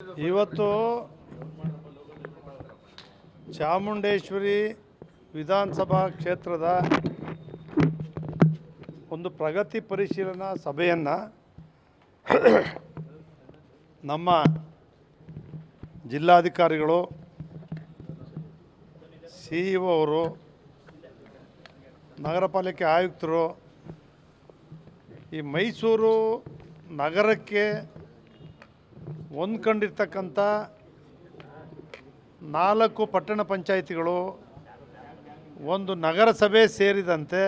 ಇವತ್ತು ಚಾಮುಂಡೇಶ್ವರಿ ವಿಧಾನಸಭಾ ಕ್ಷೇತ್ರದ ಒಂದು ಪ್ರಗತಿ ಪರಿಶೀಲನಾ ಸಭೆಯನ್ನು ನಮ್ಮ ಜಿಲ್ಲಾಧಿಕಾರಿಗಳು, ಸಿ ಇ ಅವರು, ನಗರ ಪಾಲಿಕೆ ಆಯುಕ್ತರು ಈ ಮೈಸೂರು ನಗರಕ್ಕೆ ಹೊಂದ್ಕೊಂಡಿರ್ತಕ್ಕಂಥ ನಾಲ್ಕು ಪಟ್ಟಣ ಪಂಚಾಯಿತಿಗಳು, ಒಂದು ನಗರಸಭೆ ಸೇರಿದಂತೆ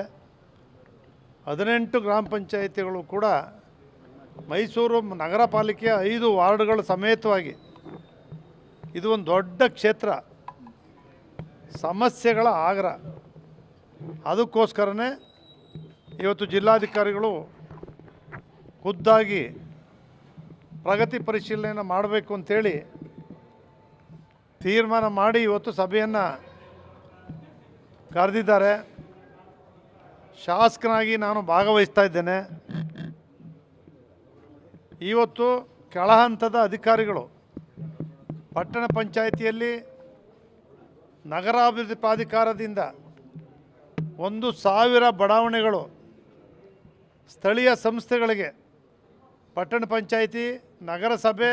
ಹದಿನೆಂಟು ಗ್ರಾಮ ಪಂಚಾಯಿತಿಗಳು ಕೂಡ ಮೈಸೂರು ನಗರ ಪಾಲಿಕೆಯ ಐದು ವಾರ್ಡ್ಗಳ ಸಮೇತವಾಗಿ ಇದು ಒಂದು ದೊಡ್ಡ ಕ್ಷೇತ್ರ. ಸಮಸ್ಯೆಗಳ ಆಗ್ರ. ಅದಕ್ಕೋಸ್ಕರನೇ ಇವತ್ತು ಜಿಲ್ಲಾಧಿಕಾರಿಗಳು ಖುದ್ದಾಗಿ ಪ್ರಗತಿ ಪರಿಶೀಲನೆಯನ್ನು ಮಾಡಬೇಕು ಅಂತೇಳಿ ತೀರ್ಮಾನ ಮಾಡಿ ಇವತ್ತು ಸಭೆಯನ್ನು ಕರೆದಿದ್ದಾರೆ. ಶಾಸಕನಾಗಿ ನಾನು ಭಾಗವಹಿಸ್ತಾ ಇದ್ದೇನೆ. ಇವತ್ತು ಕೆಳಹಂತದ ಅಧಿಕಾರಿಗಳು ಪಟ್ಟಣ ಪಂಚಾಯಿತಿಯಲ್ಲಿ ನಗರಾಭಿವೃದ್ಧಿ ಪ್ರಾಧಿಕಾರದಿಂದ ಒಂದು ಸಾವಿರ ಬಡಾವಣೆಗಳು ಸ್ಥಳೀಯ ಸಂಸ್ಥೆಗಳಿಗೆ ಪಟ್ಟಣ ಪಂಚಾಯಿತಿ, ನಗರಸಭೆ,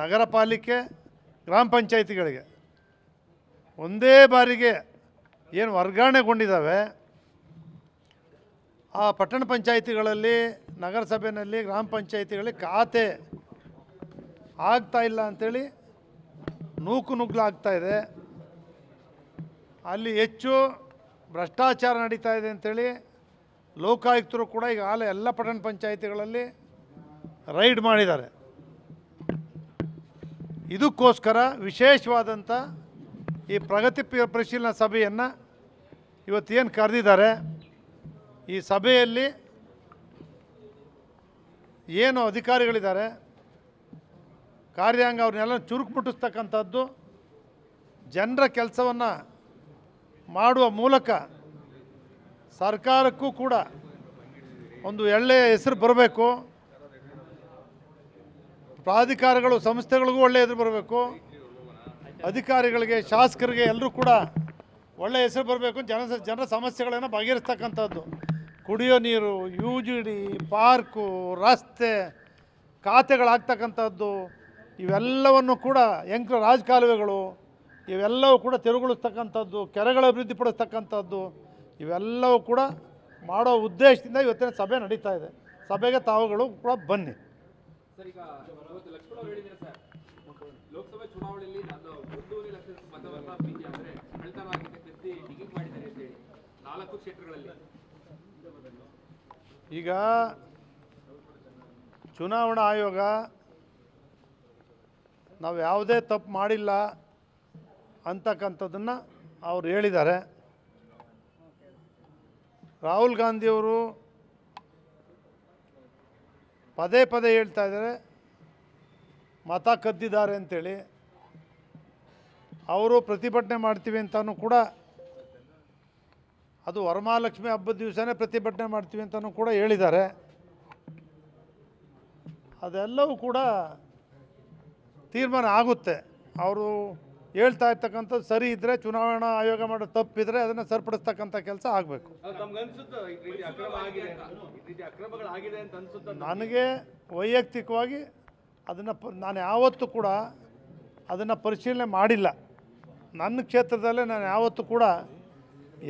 ನಗರ ಪಾಲಿಕೆ, ಗ್ರಾಮ ಪಂಚಾಯಿತಿಗಳಿಗೆ ಒಂದೇ ಬಾರಿಗೆ ಏನು ವರ್ಗಾವಣೆಗೊಂಡಿದ್ದಾವೆ, ಆ ಪಟ್ಟಣ ಪಂಚಾಯಿತಿಗಳಲ್ಲಿ ನಗರಸಭೆಯಲ್ಲಿ ಗ್ರಾಮ ಪಂಚಾಯಿತಿಗಳಲ್ಲಿ ಖಾತೆ ಆಗ್ತಾ ಇಲ್ಲ ಅಂಥೇಳಿ ನೂಕು ನುಗ್ಲಾಗ್ತಾ ಇದೆ. ಅಲ್ಲಿ ಹೆಚ್ಚು ಭ್ರಷ್ಟಾಚಾರ ನಡೀತಾ ಇದೆ ಅಂಥೇಳಿ ಲೋಕಾಯುಕ್ತರು ಕೂಡ ಈಗಾಗಲೇ ಎಲ್ಲ ಪಟ್ಟಣ ಪಂಚಾಯಿತಿಗಳಲ್ಲಿ ರೈಡ್ ಮಾಡಿದ್ದಾರೆ. ಇದಕ್ಕೋಸ್ಕರ ವಿಶೇಷವಾದಂಥ ಈ ಪ್ರಗತಿ ಪರಿಶೀಲನಾ ಸಭೆಯನ್ನು ಇವತ್ತೇನು ಕರೆದಿದ್ದಾರೆ, ಈ ಸಭೆಯಲ್ಲಿ ಏನು ಅಧಿಕಾರಿಗಳಿದ್ದಾರೆ, ಕಾರ್ಯಾಂಗ ಅವ್ರನ್ನೆಲ್ಲ ಚುರುಕು ಮುಟ್ಟಿಸ್ತಕ್ಕಂಥದ್ದು ಜನರ ಕೆಲಸವನ್ನು ಮಾಡುವ ಮೂಲಕ ಸರ್ಕಾರಕ್ಕೂ ಕೂಡ ಒಂದು ಒಳ್ಳೆಯ ಹೆಸರು ಬರಬೇಕು. ಪ್ರಾಧಿಕಾರಗಳು, ಸಂಸ್ಥೆಗಳಿಗೂ ಒಳ್ಳೆಯ ಹೆಸರು ಬರಬೇಕು. ಅಧಿಕಾರಿಗಳಿಗೆ, ಶಾಸಕರಿಗೆ ಎಲ್ಲರೂ ಕೂಡ ಒಳ್ಳೆಯ ಹೆಸರು ಬರಬೇಕು ಜನ, ಜನರ ಸಮಸ್ಯೆಗಳನ್ನು ಬಗೆಹರಿಸ್ತಕ್ಕಂಥದ್ದು. ಕುಡಿಯೋ ನೀರು ಯು ಜಿ ಡಿ ಪಾರ್ಕು, ರಸ್ತೆ, ಖಾತೆಗಳಾಗ್ತಕ್ಕಂಥದ್ದು, ಇವೆಲ್ಲವನ್ನು ಕೂಡ ಎಂಕ್ರ ರಾಜಕಾಲುವೆಗಳು, ಇವೆಲ್ಲವೂ ಕೂಡ ತೆರವುಗೊಳಿಸ್ತಕ್ಕಂಥದ್ದು, ಕೆರೆಗಳ ಅಭಿವೃದ್ಧಿಪಡಿಸ್ತಕ್ಕಂಥದ್ದು ಇವೆಲ್ಲವೂ ಕೂಡ ಮಾಡೋ ಉದ್ದೇಶದಿಂದ ಇವತ್ತಿನ ಸಭೆ ನಡೀತಾ ಇದೆ. ಸಭೆಗೆ ತಾವುಗಳು ಕೂಡ ಬನ್ನಿ. ಸರ್ ಈಗ ಇವತ್ತು ಲಕ್ಷ್ಮಣ ಅವ್ರು ಹೇಳಿದ್ರೆ ಸರ್? ಲೋಕಸಭೆ ಚುನಾವಣೆಯಲ್ಲಿ ನಾನು ಒಂದೂವರೆ ಲಕ್ಷ ಮತವನ್ನ ಪ್ರೀತಿ ಅಂದ್ರೆ ಕಳ್ತನವಾಗಿದೆ ಕತ್ತಿ ಡಿಲೀಟ್ ಮಾಡಿದ್ದಾರೆ ಅಂತ ಹೇಳಿ. ನಾಲ್ಕು ಕ್ಷೇತ್ರಗಳಲ್ಲಿ. ಈಗ ಚುನಾವಣಾ ಆಯೋಗ ನಾವು ಯಾವುದೇ ತಪ್ಪು ಮಾಡಿಲ್ಲ ಅಂತಕ್ಕಂಥದ್ದನ್ನು ಅವ್ರು ಹೇಳಿದ್ದಾರೆ. ರಾಹುಲ್ ಗಾಂಧಿಯವರು ಪದೇ ಪದೇ ಹೇಳ್ತಾ ಇದ್ದಾರೆ, ಮತ ಕದ್ದಿದ್ದಾರೆ ಅಂತೇಳಿ. ಅವರು ಪ್ರತಿಭಟನೆ ಮಾಡ್ತೀವಿ ಅಂತಲೂ ಕೂಡ ಅದು ವರಮಹಾಲಕ್ಷ್ಮಿ ಹಬ್ಬದ ದಿವಸನೇ ಪ್ರತಿಭಟನೆ ಮಾಡ್ತೀವಿ ಅಂತಲೂ ಕೂಡ ಹೇಳಿದ್ದಾರೆ. ಅದೆಲ್ಲವೂ ಕೂಡ ತೀರ್ಮಾನ ಆಗುತ್ತೆ. ಅವರು ಹೇಳ್ತಾ ಇರ್ತಕ್ಕಂಥದ್ದು ಸರಿ ಇದ್ದರೆ ಚುನಾವಣಾ ಆಯೋಗ ಮಾಡೋ ತಪ್ಪಿದ್ರೆ ಅದನ್ನು ಸರಿಪಡಿಸ್ತಕ್ಕಂಥ ಕೆಲಸ ಆಗಬೇಕು. ನನಗೆ ವೈಯಕ್ತಿಕವಾಗಿ ಅದನ್ನು ನಾನು ಯಾವತ್ತೂ ಕೂಡ ಅದನ್ನು ಪರಿಶೀಲನೆ ಮಾಡಿಲ್ಲ. ನನ್ನ ಕ್ಷೇತ್ರದಲ್ಲೇ ನಾನು ಯಾವತ್ತು ಕೂಡ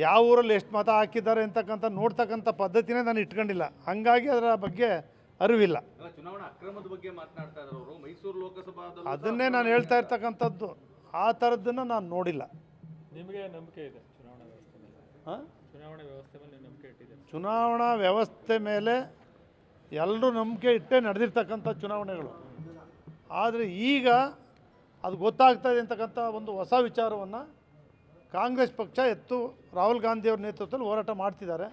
ಯಾವ ಊರಲ್ಲಿ ಎಷ್ಟು ಮತ ಹಾಕಿದ್ದಾರೆ ಅಂತಕ್ಕಂಥ ನೋಡ್ತಕ್ಕಂಥ ಪದ್ಧತಿನೇ ನಾನು ಇಟ್ಕೊಂಡಿಲ್ಲ. ಹಂಗಾಗಿ ಅದರ ಬಗ್ಗೆ ಅರಿವಿಲ್ಲ. ಅದನ್ನೇ ನಾನು ಹೇಳ್ತಾ ಇರ್ತಕ್ಕಂಥದ್ದು. ಆ ಥರದ್ದನ್ನು ನಾನು ನೋಡಿಲ್ಲ. ನಿಮಗೆ ನಂಬಿಕೆ ಇದೆ? ಚುನಾವಣಾ ವ್ಯವಸ್ಥೆ ಮೇಲೆ. ಹಾಂ? ಚುನಾವಣಾ ವ್ಯವಸ್ಥೆ ಮೇಲೆ ನೀವು ನಂಬಿಕೆ ಇಟ್ಟಿದ್ದೀರಿ? ಚುನಾವಣಾ ವ್ಯವಸ್ಥೆ ಮೇಲೆ ಎಲ್ಲರೂ ನಂಬಿಕೆ ಇಟ್ಟೇ ನಡೆದಿರ್ತಕ್ಕಂಥ ಚುನಾವಣೆಗಳು. ಆದರೆ ಈಗ ಅದು ಗೊತ್ತಾಗ್ತಾ ಇದೆ ಅಂತಕ್ಕಂಥ ಒಂದು ಹೊಸ ವಿಚಾರವನ್ನು ಕಾಂಗ್ರೆಸ್ ಪಕ್ಷ ಎತ್ತು ರಾಹುಲ್ ಗಾಂಧಿಯವ್ರ ನೇತೃತ್ವದಲ್ಲಿ ಹೋರಾಟ ಮಾಡ್ತಿದ್ದಾರೆ.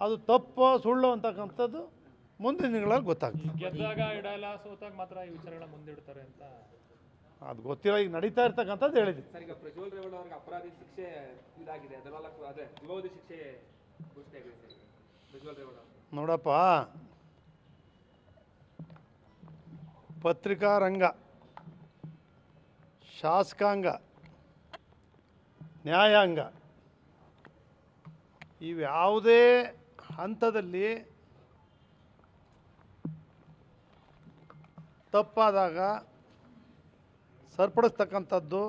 ಅದು ತಪ್ಪು ಸುಳ್ಳು ಅಂತಕ್ಕಂಥದ್ದು ಮುಂದಿನ ದಿನಗಳಲ್ಲಿ ಗೊತ್ತಾಗ್ತದೆ. ಗೆದ್ದಾಗ ಇಡಲ್ಲ ಸೋತಾಗ ಮಾತ್ರ ಈ ವಿಚಾರಗಳ ಮುಂದಿಡ್ತಾರೆ ಅಂತ ಅದು ಗೊತ್ತಿಲ್ಲ ಈಗ ನಡೀತಾ ಇರ್ತಕ್ಕಂಥದ್ದು ಅವರಿಗೆ ಅಪರಾಧಿ ಶಿಕ್ಷೆ ಇದಾಗಿದೆ ಶಿಕ್ಷೆ. ನೋಡಪ್ಪ ಪತ್ರಿಕಾ ರಂಗ ಶಾಸಕಾಂಗ ನ್ಯಾಯಾಂಗ ಇವ್ಯಾವುದೇ ಹಂತದಲ್ಲಿ ತಪ್ಪಾದಾಗ ಸರಿಪಡಿಸ್ತಕ್ಕಂಥದ್ದು,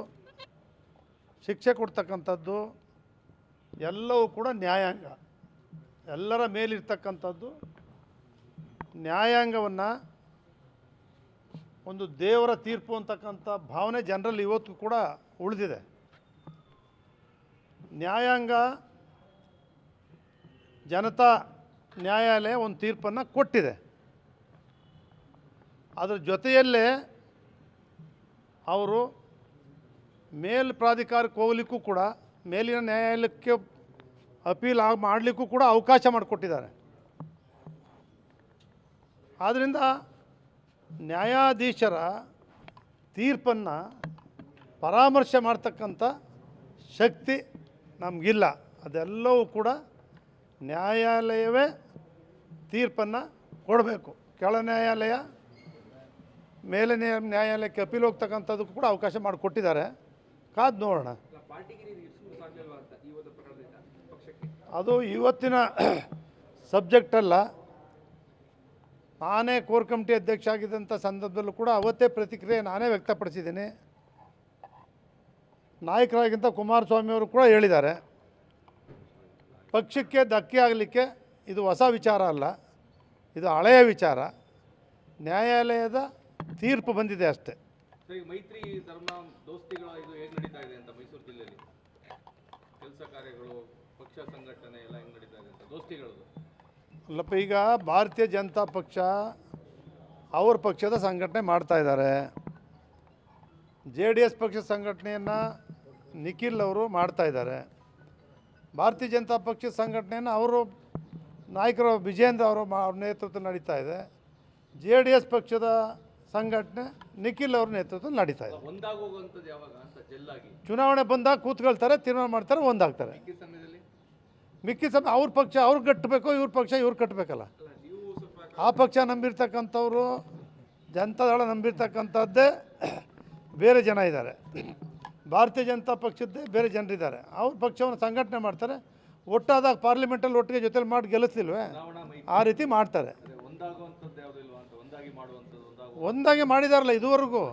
ಶಿಕ್ಷೆ ಕೊಡ್ತಕ್ಕಂಥದ್ದು, ಎಲ್ಲವೂ ಕೂಡ ನ್ಯಾಯಾಂಗ. ಎಲ್ಲರ ಮೇಲಿರ್ತಕ್ಕಂಥದ್ದು ನ್ಯಾಯಾಂಗವನ್ನು ಒಂದು ದೇವರ ತೀರ್ಪು ಅಂತಕ್ಕಂಥ ಭಾವನೆ ಜನರಲ್ಲಿ ಇವತ್ತು ಕೂಡ ಉಳಿದಿದೆ. ನ್ಯಾಯಾಂಗ, ಜನತಾ ನ್ಯಾಯಾಲಯ ಒಂದು ತೀರ್ಪನ್ನು ಕೊಟ್ಟಿದೆ. ಅದರ ಜೊತೆಯಲ್ಲೇ ಅವರು ಮೇಲ್ ಪ್ರಾಧಿಕಾರಕ್ಕೆ ಹೋಗ್ಲಿಕ್ಕೂ ಕೂಡ, ಮೇಲಿನ ನ್ಯಾಯಾಲಯಕ್ಕೆ ಅಪೀಲ್ ಮಾಡಲಿಕ್ಕೂ ಕೂಡ ಅವಕಾಶ ಮಾಡಿಕೊಟ್ಟಿದ್ದಾರೆ. ಆದ್ದರಿಂದ ನ್ಯಾಯಾಧೀಶರ ತೀರ್ಪನ್ನು ಪರಾಮರ್ಶೆ ಮಾಡ್ತಕ್ಕಂಥ ಶಕ್ತಿ ನಮಗಿಲ್ಲ. ಅದೆಲ್ಲವೂ ಕೂಡ ನ್ಯಾಯಾಲಯವೇ ತೀರ್ಪನ್ನು ಕೊಡಬೇಕು. ಕೆಳ ನ್ಯಾಯಾಲಯ ಮೇಲೆ ನ್ಯಾಯಾಲಯಕ್ಕೆ ಅಪೀಲ್ ಹೋಗ್ತಕ್ಕಂಥದ್ದಕ್ಕೂ ಕೂಡ ಅವಕಾಶ ಮಾಡಿಕೊಟ್ಟಿದ್ದಾರೆ. ಕಾದು ನೋಡೋಣ. ಅದು ಇವತ್ತಿನ ಸಬ್ಜೆಕ್ಟ್ ಅಲ್ಲ. ನಾನೇ ಕೋರ್ ಕಮಿಟಿ ಅಧ್ಯಕ್ಷ ಆಗಿದ್ದಂಥ ಸಂದರ್ಭದಲ್ಲೂ ಕೂಡ ಅವತ್ತೇ ಪ್ರತಿಕ್ರಿಯೆ ನಾನೇ ವ್ಯಕ್ತಪಡಿಸಿದ್ದೀನಿ. ನಾಯಕರಾಗಿಂತ ಕುಮಾರಸ್ವಾಮಿ ಅವರು ಕೂಡ ಹೇಳಿದ್ದಾರೆ. ಪಕ್ಷಕ್ಕೆ ಧಕ್ಕೆ ಆಗಲಿಕ್ಕೆ ಇದು ಹೊಸ ವಿಚಾರ ಅಲ್ಲ. ಇದು ಹಳೆಯ ವಿಚಾರ. ನ್ಯಾಯಾಲಯದ ತೀರ್ಪು ಬಂದಿದೆ ಅಷ್ಟೇ. ಸರ್ ಈಗ ಮೈತ್ರಿ ಧರ್ಮ ದೋಸ್ತಿಗಳ ಇದು ಹೇಗೆ ನಡೀತಾ ಇದೆ ಅಂತ ಮೈಸೂರು ಜಿಲ್ಲೆಯಲ್ಲಿ? ಕೆಲಸ ಕಾರ್ಯಗಳು ಪಕ್ಷ ಸಂಘಟನೆ ಎಲ್ಲ ಹೆಂಗೆ ನಡೀತಾ ಇದೆ ಅಂತ ದೋಸ್ತಿಗಳದು ಅಲ್ಲಪ್ಪ ಈಗ ಭಾರತೀಯ ಜನತಾ ಪಕ್ಷ ಅವ್ರ ಪಕ್ಷದ ಸಂಘಟನೆ ಮಾಡ್ತಾ ಇದ್ದಾರೆ. ಜೆ ಡಿ ಎಸ್ ಪಕ್ಷದ ಸಂಘಟನೆಯನ್ನು ನಿಖಿಲ್ ಅವರು ಮಾಡ್ತಾ ಇದ್ದಾರೆ. ಭಾರತೀಯ ಜನತಾ ಪಕ್ಷದ ಸಂಘಟನೆಯನ್ನು ಅವರು ನಾಯಕರು ವಿಜೇಂದ್ರ ಅವರು ಮಾ ಅವ್ರ ನೇತೃತ್ವ ನಡೀತಾ ಇದೆ. ಜೆ ಡಿ ಎಸ್ ಪಕ್ಷದ ಸಂಘಟನೆ ನಿಖಿಲ್ ಅವ್ರ ನೇತೃತ್ವ ನಡೀತಾ ಇದೆ. ಚುನಾವಣೆ ಬಂದಾಗ ಕೂತ್ಕೊಳ್ತಾರೆ ತೀರ್ಮಾನ ಮಾಡ್ತಾರೆ ಒಂದಾಗ್ತಾರೆ. ಮಿಕ್ಕಿ ಸಮಯ ಅವ್ರ ಪಕ್ಷ ಅವ್ರು ಕಟ್ಟಬೇಕು ಇವ್ರ ಪಕ್ಷ ಇವ್ರು ಕಟ್ಟಬೇಕಲ್ಲ? ಆ ಪಕ್ಷ ನಂಬಿರ್ತಕ್ಕಂಥವ್ರು ಜನತಾದಳ ನಂಬಿರ್ತಕ್ಕಂಥದ್ದೇ ಬೇರೆ ಜನ ಇದ್ದಾರೆ. ಭಾರತೀಯ ಜನತಾ ಪಕ್ಷದ್ದೇ ಬೇರೆ ಜನರಿದ್ದಾರೆ. ಅವ್ರ ಪಕ್ಷವನ್ನು ಸಂಘಟನೆ ಮಾಡ್ತಾರೆ. ಒಟ್ಟಾದಾಗ ಪಾರ್ಲಿಮೆಂಟಲ್ಲಿ ಒಟ್ಟಿಗೆ ಜೊತೆಲಿ ಮಾಡಿ ಗೆಲ್ಲಿಸ್ಲಿಲ್ವೇ? ಆ ರೀತಿ ಮಾಡ್ತಾರೆ. ಒಂದಾಗಿ ಮಾಡಿದಾರಲ್ಲ ಇದುವರೆಗೂ?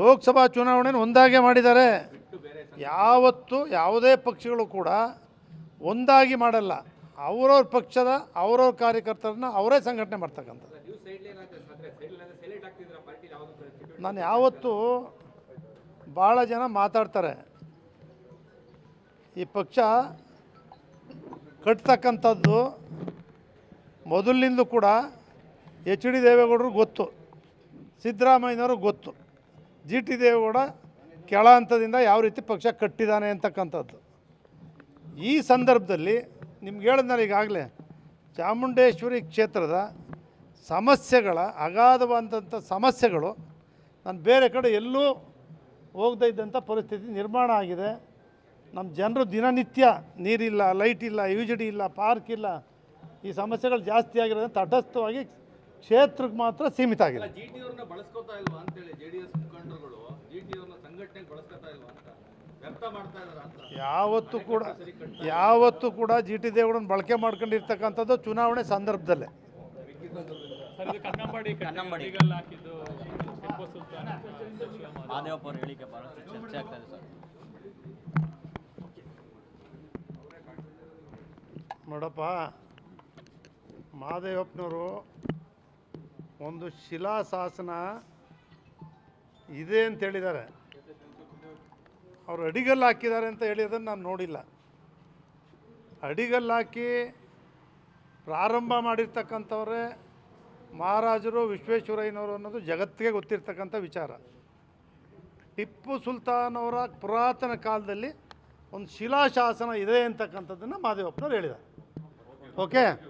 ಲೋಕಸಭಾ ಚುನಾವಣೆಯನ್ನು ಒಂದಾಗೆ ಮಾಡಿದ್ದಾರೆ. ಯಾವತ್ತು ಯಾವುದೇ ಪಕ್ಷಗಳು ಕೂಡ ಒಂದಾಗಿ ಮಾಡಲ್ಲ. ಅವರವ್ರ ಪಕ್ಷದ, ಅವರವ್ರ ಕಾರ್ಯಕರ್ತರನ್ನ ಅವರೇ ಸಂಘಟನೆ ಮಾಡ್ತಕ್ಕಂಥದ್ದು. ನಾನು ಯಾವತ್ತು ಭಾಳ ಜನ ಮಾತಾಡ್ತಾರೆ. ಈ ಪಕ್ಷ ಕಟ್ತಕ್ಕಂಥದ್ದು ಮೊದಲಿನಿಂದ ಕೂಡ ಎಚ್ ಡಿ ದೇವೇಗೌಡರು ಗೊತ್ತು. ಸಿದ್ದರಾಮಯ್ಯನವರು ಗೊತ್ತು. ಜಿ ಟಿ ದೇವೇಗೌಡ ಕೆಳ ಹಂತದಿಂದ ಯಾವ ರೀತಿ ಪಕ್ಷ ಕಟ್ಟಿದ್ದಾನೆ ಅಂತಕ್ಕಂಥದ್ದು. ಈ ಸಂದರ್ಭದಲ್ಲಿ ನಿಮ್ಗೆ ಹೇಳಿದ್ನಲ್ಲ ಈಗಾಗಲೇ, ಚಾಮುಂಡೇಶ್ವರಿ ಕ್ಷೇತ್ರದ ಸಮಸ್ಯೆಗಳ, ಅಗಾಧವಾದಂಥ ಸಮಸ್ಯೆಗಳು ನಾನು ಬೇರೆ ಕಡೆ ಎಲ್ಲೂ ಹೋಗದೇ ಇದ್ದಂಥ ಪರಿಸ್ಥಿತಿ ನಿರ್ಮಾಣ ಆಗಿದೆ. ನಮ್ಮ ಜನರು ದಿನನಿತ್ಯ ನೀರಿಲ್ಲ, ಲೈಟ್ ಇಲ್ಲ ಯು ಜಿ ಡಿ ಇಲ್ಲ, ಪಾರ್ಕ್ ಇಲ್ಲ, ಈ ಸಮಸ್ಯೆಗಳು ಜಾಸ್ತಿ ಆಗಿರೋದ್ರಿಂದ ತಟಸ್ಥವಾಗಿ ಕ್ಷೇತ್ರಕ್ಕೆ ಮಾತ್ರ ಸೀಮಿತ ಆಗಿದೆ ಯಾವತ್ತು ಕೂಡ ಯಾವತ್ತೂ ಕೂಡ ಜಿ ಟಿ ದೇವೇಗೌಡನ ಬಳಕೆ ಮಾಡ್ಕೊಂಡಿರ್ತಕ್ಕಂಥದ್ದು ಚುನಾವಣೆ ಸಂದರ್ಭದಲ್ಲೇ. ನೋಡಪ್ಪ ಮಹಾದೇವಪ್ಪನವರು ಒಂದು ಶಿಲಾಶಾಸನ ಇದೆ ಅಂತ ಹೇಳಿದ್ದಾರೆ. ಅವರು ಅಡಿಗಲ್ಲು ಹಾಕಿದ್ದಾರೆ ಅಂತ ಹೇಳಿದ್ದನ್ನು ನಾನು ನೋಡಿಲ್ಲ. ಅಡಿಗಲ್ಲು ಹಾಕಿ ಪ್ರಾರಂಭ ಮಾಡಿರ್ತಕ್ಕಂಥವರೇ ಮಹಾರಾಜರು, ವಿಶ್ವೇಶ್ವರಯ್ಯನವರು ಅನ್ನೋದು ಜಗತ್ತಿಗೆ ಗೊತ್ತಿರ್ತಕ್ಕಂಥ ವಿಚಾರ. ಟಿಪ್ಪು ಸುಲ್ತಾನ್ ಅವರ ಪುರಾತನ ಕಾಲದಲ್ಲಿ ಒಂದು ಶಿಲಾಶಾಸನ ಇದೆ ಅಂತಕ್ಕಂಥದ್ದನ್ನು ಮಹಾದೇವಪ್ಪನವ್ರು ಹೇಳಿದ್ದಾರೆ. ಓಕೆ?